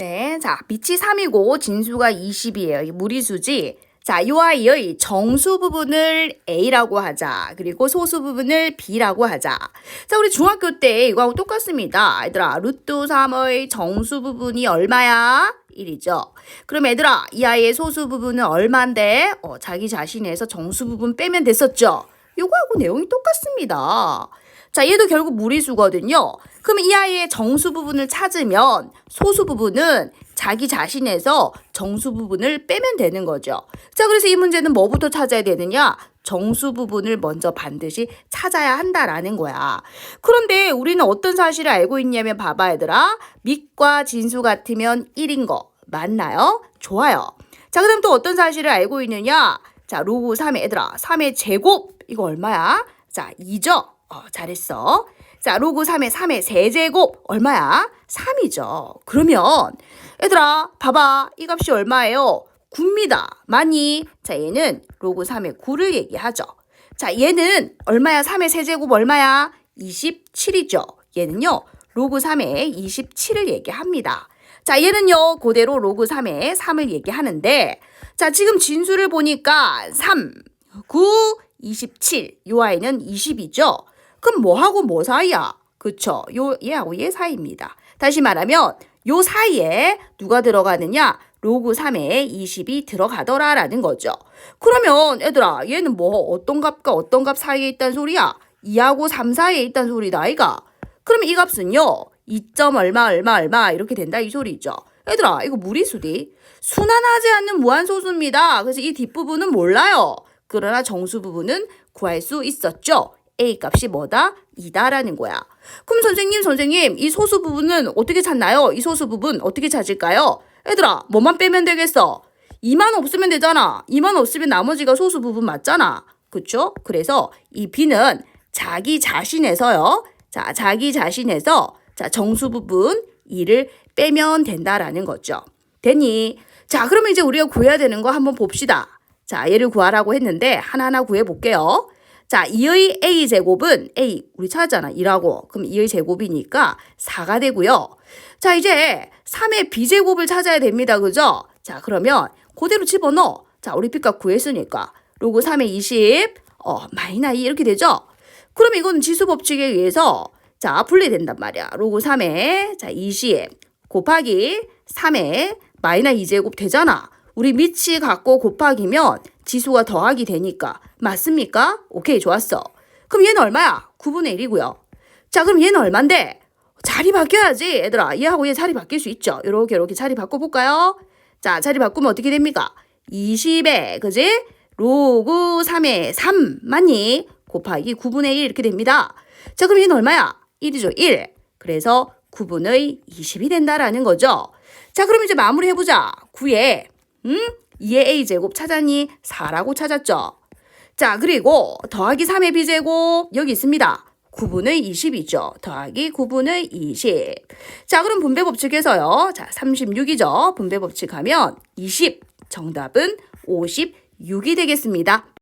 네, 자, 빛이 3이고 진수가 20이에요. 이 무리수지. 자, 이 아이의 정수 부분을 A라고 하자. 그리고 소수 부분을 B라고 하자. 자, 우리 중학교 때 이거하고 똑같습니다. 얘들아, 루트 3의 정수 부분이 얼마야? 1이죠. 그럼 얘들아, 이 아이의 소수 부분은 얼만데? 어, 자기 자신에서 정수 부분 빼면 됐었죠. 요거하고 내용이 똑같습니다. 자, 얘도 결국 무리수거든요. 그럼 이 아이의 정수 부분을 찾으면 소수 부분은 자기 자신에서 정수 부분을 빼면 되는 거죠. 자, 그래서 이 문제는 뭐부터 찾아야 되느냐? 정수 부분을 먼저 반드시 찾아야 한다라는 거야. 그런데 우리는 어떤 사실을 알고 있냐면 봐봐 얘들아. 밑과 진수 같으면 1인 거 맞나요? 좋아요. 자, 그럼 또 어떤 사실을 알고 있느냐? 자, 로그 3의 얘들아. 3의 제곱 이거 얼마야? 자, 2죠. 어, 잘했어. 자, 로그 3의 3의 세제곱 얼마야? 3이죠. 그러면 얘들아, 봐봐. 이 값이 얼마예요? 9입니다. 많이. 자, 얘는 로그 3의 9를 얘기하죠. 자, 얘는 얼마야? 3의 세제곱 얼마야? 27이죠. 얘는요, 로그 3의 27을 얘기합니다. 자, 얘는요, 그대로 로그 3의 3을 얘기하는데, 자, 지금 진수를 보니까 3, 9, 27. 요 아이는 20이죠? 그럼 뭐하고 뭐 사이야? 그쵸. 요, 얘하고 얘 사이입니다. 다시 말하면, 요 사이에 누가 들어가느냐? 로그 3에 20이 들어가더라 라는 거죠. 그러면 얘들아 얘는 뭐 어떤 값과 어떤 값 사이에 있단 소리야? 2하고 3 사이에 있단 소리다 아이가. 그러면 이 값은요. 2점 얼마 얼마 얼마 이렇게 된다 이 소리죠. 얘들아 이거 무리수디. 순환하지 않는 무한소수입니다. 그래서 이 뒷부분은 몰라요. 그러나 정수 부분은 구할 수 있었죠. A 값이 뭐다? 2다라는 거야. 그럼 선생님, 선생님, 이 소수 부분은 어떻게 찾나요? 이 소수 부분 어떻게 찾을까요? 얘들아, 뭐만 빼면 되겠어? 2만 없으면 되잖아. 2만 없으면 나머지가 소수 부분 맞잖아. 그쵸? 그래서 이 B는 자기 자신에서요. 자, 자기 자신에서 자, 정수 부분 2를 빼면 된다라는 거죠. 됐니? 자, 그러면 이제 우리가 구해야 되는 거 한번 봅시다. 자, 얘를 구하라고 했는데 하나하나 구해 볼게요. 자, 2의 a 제곱은 a 우리 찾았잖아. 2라고. 그럼 2의 제곱이니까 4가 되고요. 자, 이제 3의 b 제곱을 찾아야 됩니다. 그죠? 자, 그러면 그대로 집어넣어. 자, 우리 b값 구했으니까 로그 3의 20 어, 마이너 2 이렇게 되죠? 그럼 이거는 지수 법칙에 의해서 자, 분리된단 말이야. 로그 3의 자, 20 곱하기 3의 마이너 2제곱 되잖아. 우리 밑이 갖고 곱하기면 지수가 더하기 되니까 맞습니까? 오케이 좋았어. 그럼 얘는 얼마야? 9분의 1이고요. 자 그럼 얘는 얼만데? 자리 바뀌어야지 얘들아 얘하고 얘 자리 바뀔 수 있죠. 이렇게 이렇게 자리 바꿔볼까요? 자 자리 바꾸면 어떻게 됩니까? 20에 그지? 로그 3에 3 맞니? 곱하기 9분의 1 이렇게 됩니다. 자 그럼 얘는 얼마야? 1이죠 1. 그래서 9분의 20이 된다라는 거죠. 자 그럼 이제 마무리 해보자. 9에 음? 2의 a제곱 찾았니? 4라고 찾았죠. 자, 그리고 더하기 3의 b제곱 여기 있습니다. 9분의 20이죠. 더하기 9분의 20. 자, 그럼 분배 법칙에서요. 자, 36이죠. 분배 법칙 하면 20. 정답은 56이 되겠습니다.